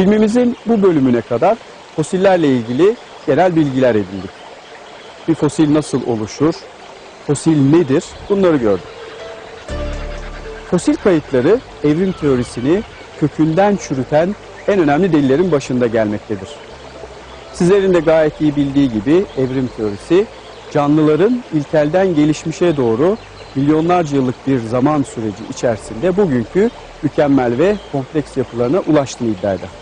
Filmimizin bu bölümüne kadar fosillerle ilgili genel bilgiler edindik. Bir fosil nasıl oluşur? Fosil nedir? Bunları gördük. Fosil kayıtları evrim teorisini kökünden çürüten en önemli delillerin başında gelmektedir. Sizlerin de gayet iyi bildiği gibi evrim teorisi canlıların ilkelden gelişmişe doğru milyonlarca yıllık bir zaman süreci içerisinde bugünkü mükemmel ve kompleks yapılarına ulaştığını iddia eder.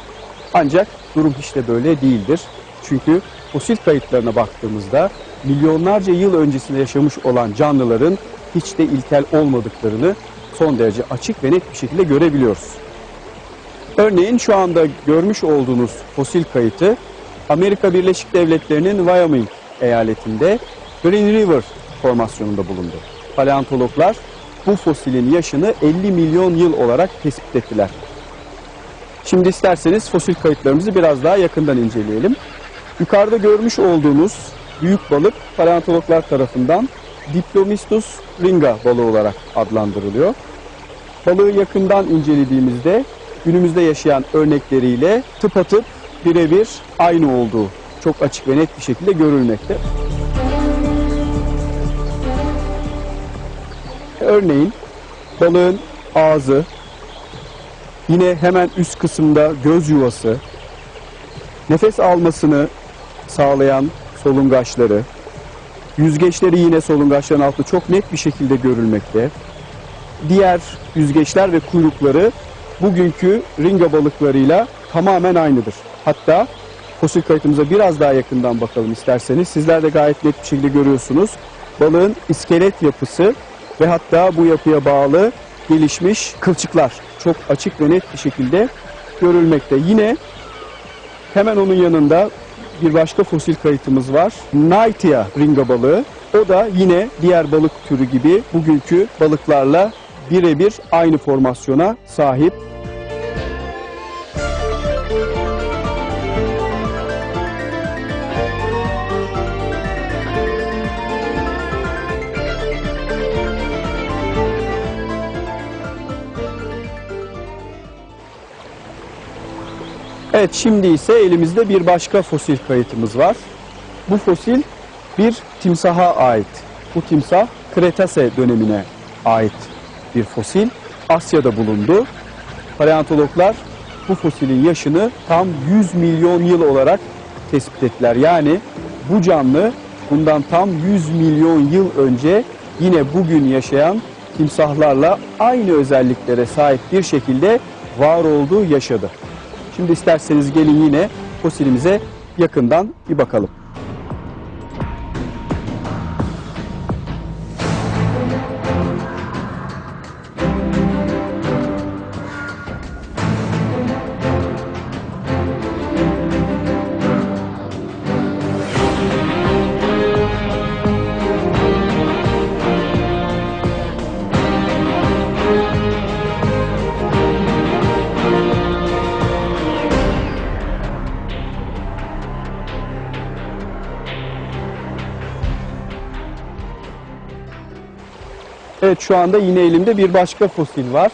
Ancak durum hiç de böyle değildir. Çünkü fosil kayıtlarına baktığımızda milyonlarca yıl öncesinde yaşamış olan canlıların hiç de ilkel olmadıklarını son derece açık ve net bir şekilde görebiliyoruz. Örneğin şu anda görmüş olduğunuz fosil kayıtı Amerika Birleşik Devletleri'nin Wyoming eyaletinde Green River formasyonunda bulundu. Paleontologlar bu fosilin yaşını 50 milyon yıl olarak tespit ettiler. Şimdi isterseniz fosil kayıtlarımızı biraz daha yakından inceleyelim. Yukarıda görmüş olduğunuz büyük balık paleontologlar tarafından Diplomistus ringa balığı olarak adlandırılıyor. Balığı yakından incelediğimizde günümüzde yaşayan örnekleriyle tıpatıp birebir aynı olduğu çok açık ve net bir şekilde görülmekte. Örneğin balığın ağzı, yine hemen üst kısımda göz yuvası, nefes almasını sağlayan solungaçları, yüzgeçleri yine solungaçların altında çok net bir şekilde görülmekte. Diğer yüzgeçler ve kuyrukları bugünkü ringa balıklarıyla tamamen aynıdır. Hatta fosil kayıtımıza biraz daha yakından bakalım isterseniz. Sizler de gayet net bir şekilde görüyorsunuz. Balığın iskelet yapısı ve hatta bu yapıya bağlı gelişmiş kılçıklar çok açık ve net bir şekilde görülmekte. Yine hemen onun yanında bir başka fosil kayıtımız var. Naitia ringa balığı. O da yine diğer balık türü gibi bugünkü balıklarla birebir aynı formasyona sahip. Evet şimdi ise elimizde bir başka fosil kayıtımız var. Bu fosil bir timsaha ait. Bu timsah Kretase dönemine ait bir fosil. Asya'da bulundu. Paleontologlar bu fosilin yaşını tam 100 milyon yıl olarak tespit ettiler. Yani bu canlı bundan tam 100 milyon yıl önce yine bugün yaşayan timsahlarla aynı özelliklere sahip bir şekilde var olduğu yaşadı. Şimdi isterseniz gelin yine fosilimize yakından bir bakalım. Evet şu anda yine elimde bir başka fosil var.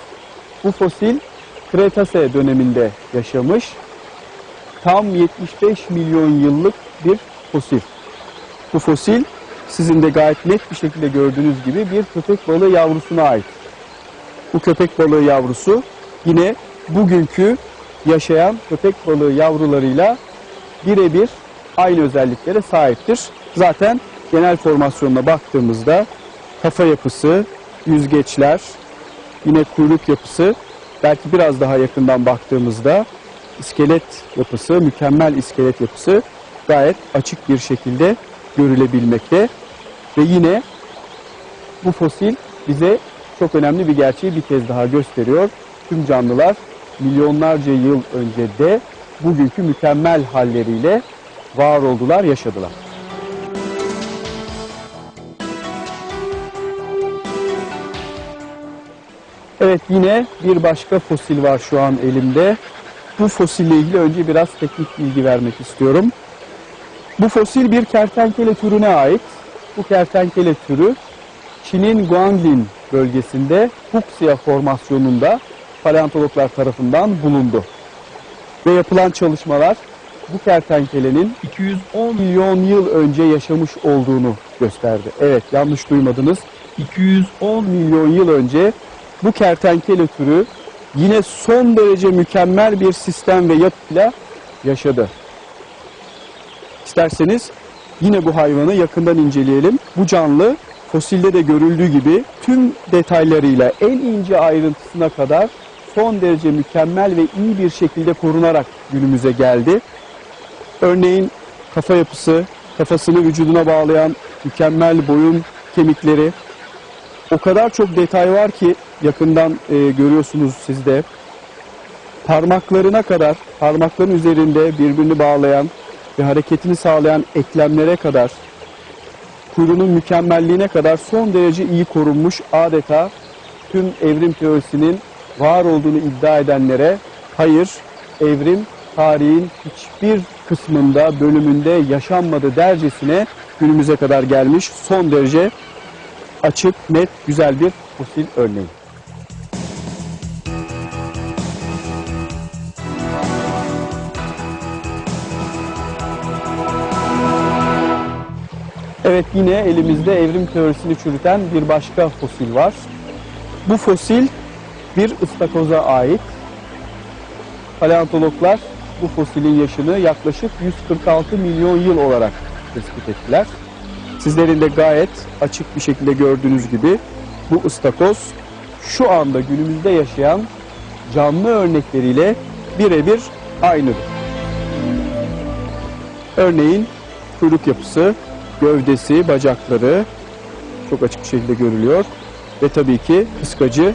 Bu fosil Kretase döneminde yaşamış. Tam 75 milyon yıllık bir fosil. Bu fosil sizin de gayet net bir şekilde gördüğünüz gibi bir köpek balığı yavrusuna ait. Bu köpek balığı yavrusu yine bugünkü yaşayan köpek balığı yavrularıyla birebir aynı özelliklere sahiptir. Zaten genel formasyonuna baktığımızda kafa yapısı, yüzgeçler, yine kuyruk yapısı, belki biraz daha yakından baktığımızda iskelet yapısı, mükemmel iskelet yapısı gayet açık bir şekilde görülebilmekte. Ve yine bu fosil bize çok önemli bir gerçeği bir kez daha gösteriyor. Tüm canlılar milyonlarca yıl önce de bugünkü mükemmel halleriyle var oldular, yaşadılar. Evet yine bir başka fosil var şu an elimde. Bu fosille ilgili önce biraz teknik bilgi vermek istiyorum. Bu fosil bir kertenkele türüne ait. Bu kertenkele türü Çin'in Guanglin bölgesinde Fuchsia formasyonunda paleontologlar tarafından bulundu. Ve yapılan çalışmalar bu kertenkelenin 210 milyon yıl önce yaşamış olduğunu gösterdi. Evet yanlış duymadınız. 210 milyon yıl önce bu kertenkele türü yine son derece mükemmel bir sistem ve yapıyla yaşadı. İsterseniz yine bu hayvanı yakından inceleyelim. Bu canlı fosilde de görüldüğü gibi tüm detaylarıyla en ince ayrıntısına kadar son derece mükemmel ve iyi bir şekilde korunarak günümüze geldi. Örneğin kafa yapısı, kafasını vücuduna bağlayan mükemmel boyun kemikleri, o kadar çok detay var ki yakından e, görüyorsunuz siz de. Parmaklarına kadar, parmakların üzerinde birbirini bağlayan ve hareketini sağlayan eklemlere kadar, kuyruğunun mükemmelliğine kadar son derece iyi korunmuş adeta tüm evrim teorisinin var olduğunu iddia edenlere hayır, evrim tarihin hiçbir kısmında, bölümünde yaşanmadı dercesine günümüze kadar gelmiş son derece açık, net, güzel bir fosil örneği. Evet yine elimizde evrim teorisini çürüten bir başka fosil var. Bu fosil bir ıstakoza ait. Paleontologlar bu fosilin yaşını yaklaşık 146 milyon yıl olarak tespit ettiler. Sizlerin de gayet açık bir şekilde gördüğünüz gibi bu ıstakoz şu anda günümüzde yaşayan canlı örnekleriyle birebir aynıdır. Örneğin kuyruk yapısı, gövdesi, bacakları çok açık bir şekilde görülüyor. Ve tabii ki kıskacı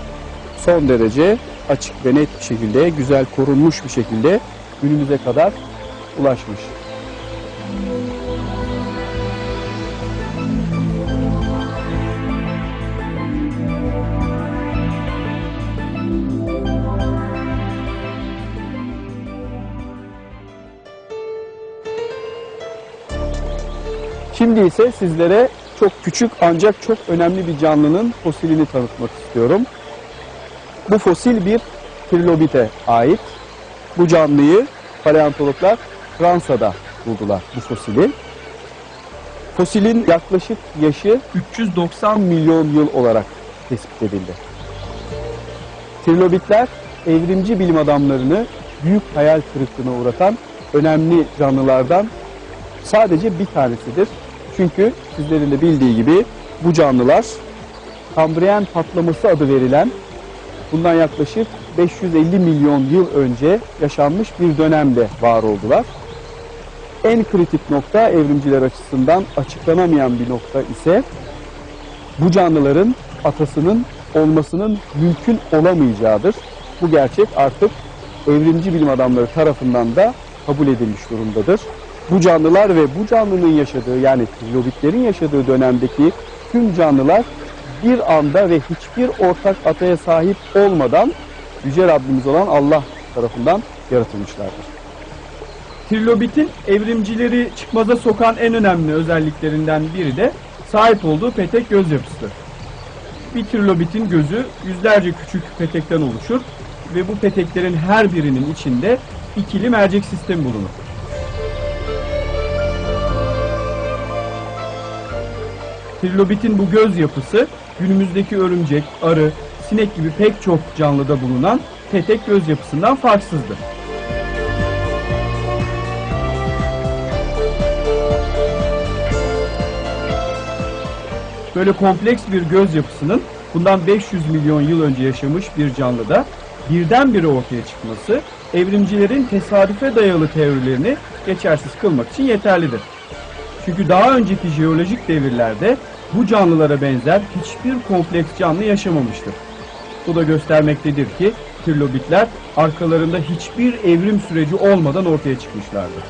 son derece açık ve net bir şekilde, güzel korunmuş bir şekilde günümüze kadar ulaşmış. Şimdi ise sizlere çok küçük ancak çok önemli bir canlının fosilini tanıtmak istiyorum. Bu fosil bir trilobite ait. Bu canlıyı paleontologlar Fransa'da buldular bu fosili. Fosilin yaklaşık yaşı 390 milyon yıl olarak tespit edildi. Trilobitler evrimci bilim adamlarını büyük hayal kırıklığına uğratan önemli canlılardan sadece bir tanesidir. Çünkü sizlerin de bildiği gibi bu canlılar Kambriyen patlaması adı verilen bundan yaklaşık 550 milyon yıl önce yaşanmış bir dönemde var oldular. En kritik nokta evrimciler açısından açıklanamayan bir nokta ise bu canlıların atasının olmasının mümkün olamayacağıdır. Bu gerçek artık evrimci bilim adamları tarafından da kabul edilmiş durumdadır. Bu canlılar ve bu canlının yaşadığı yani trilobitlerin yaşadığı dönemdeki tüm canlılar bir anda ve hiçbir ortak ataya sahip olmadan Yüce Rabbimiz olan Allah tarafından yaratılmışlardır. Trilobitin evrimcileri çıkmaza sokan en önemli özelliklerinden biri de sahip olduğu petek göz yapısıdır. Bir trilobitin gözü yüzlerce küçük petekten oluşur ve bu peteklerin her birinin içinde ikili mercek sistemi bulunur. Trilobitin bu göz yapısı günümüzdeki örümcek, arı, sinek gibi pek çok canlıda bulunan petek göz yapısından farksızdır. Böyle kompleks bir göz yapısının bundan 500 milyon yıl önce yaşamış bir canlıda birdenbire ortaya çıkması evrimcilerin tesadüfe dayalı teorilerini geçersiz kılmak için yeterlidir. Çünkü daha önceki jeolojik devirlerde bu canlılara benzer hiçbir kompleks canlı yaşamamıştır. Bu da göstermektedir ki trilobitler arkalarında hiçbir evrim süreci olmadan ortaya çıkmışlardır.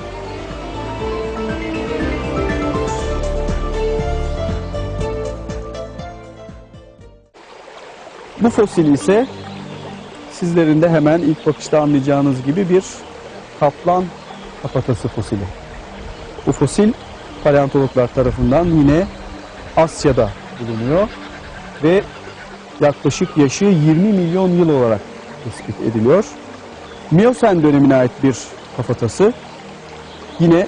Bu fosil ise sizlerin de hemen ilk bakışta anlayacağınız gibi bir kaplan kafatası fosili. Bu fosil paleontologlar tarafından yine Asya'da bulunuyor ve yaklaşık yaşı 20 milyon yıl olarak tespit ediliyor. Miyosen dönemine ait bir kafatası. Yine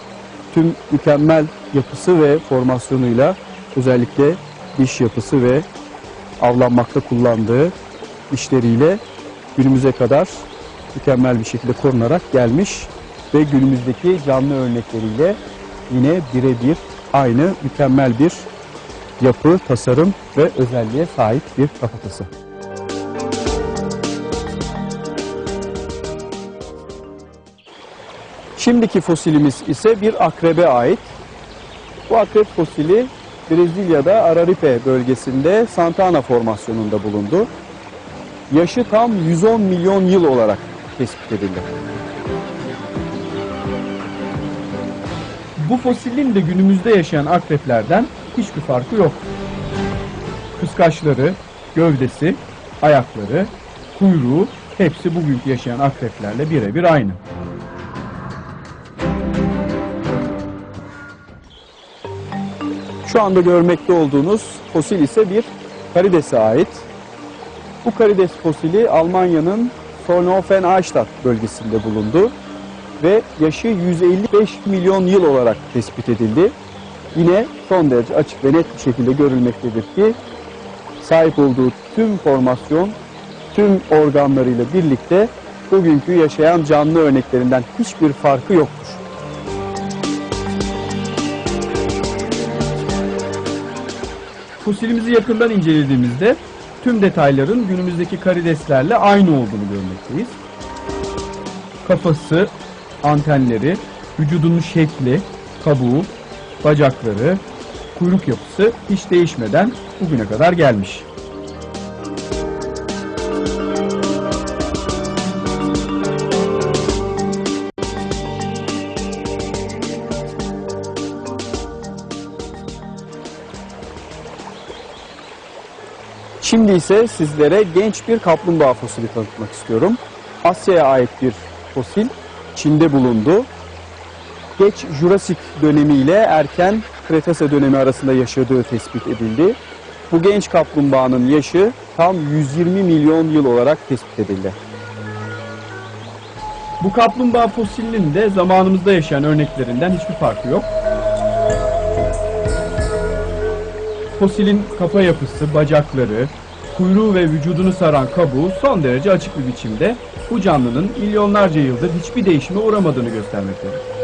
tüm mükemmel yapısı ve formasyonuyla özellikle diş yapısı ve avlanmakta kullandığı dişleriyle günümüze kadar mükemmel bir şekilde korunarak gelmiş ve günümüzdeki canlı örnekleriyle yine birebir aynı mükemmel bir yapı, tasarım ve özelliğe sahip bir kafatası. Şimdiki fosilimiz ise bir akrebe ait. Bu akrep fosili Brezilya'da Araripe bölgesinde Santana formasyonunda bulundu. Yaşı tam 110 milyon yıl olarak tespit edildi. Bu fosilin de günümüzde yaşayan akreplerden hiçbir farkı yok. Kıskaçları, gövdesi, ayakları, kuyruğu hepsi bugünkü yaşayan akreplerle birebir aynı. Şu anda görmekte olduğunuz fosil ise bir karidese ait. Bu karides fosili Almanya'nın Solnhofen-Eichstätt bölgesinde bulundu ve yaşı 155 milyon yıl olarak tespit edildi. Yine son derece açık ve net bir şekilde görülmektedir ki sahip olduğu tüm formasyon, tüm organlarıyla birlikte bugünkü yaşayan canlı örneklerinden hiçbir farkı yoktur. Fosilimizi yakından incelediğimizde tüm detayların günümüzdeki karideslerle aynı olduğunu görmekteyiz. Kafası, antenleri, vücudunun şekli, kabuğu, bacakları, kuyruk yapısı hiç değişmeden bugüne kadar gelmiş. Şimdi ise sizlere genç bir kaplumbağa fosili tanıtmak istiyorum. Asya'ya ait bir fosil. Çin'de bulundu. Geç Jurassik dönemi ile erken Kretase dönemi arasında yaşadığı tespit edildi. Bu genç kaplumbağanın yaşı tam 120 milyon yıl olarak tespit edildi. Bu kaplumbağa fosilinin de zamanımızda yaşayan örneklerinden hiçbir farkı yok. Fosilin kafa yapısı, bacakları, kuyruğu ve vücudunu saran kabuğu son derece açık bir biçimde bu canlının milyonlarca yıldır hiçbir değişime uğramadığını göstermektedir.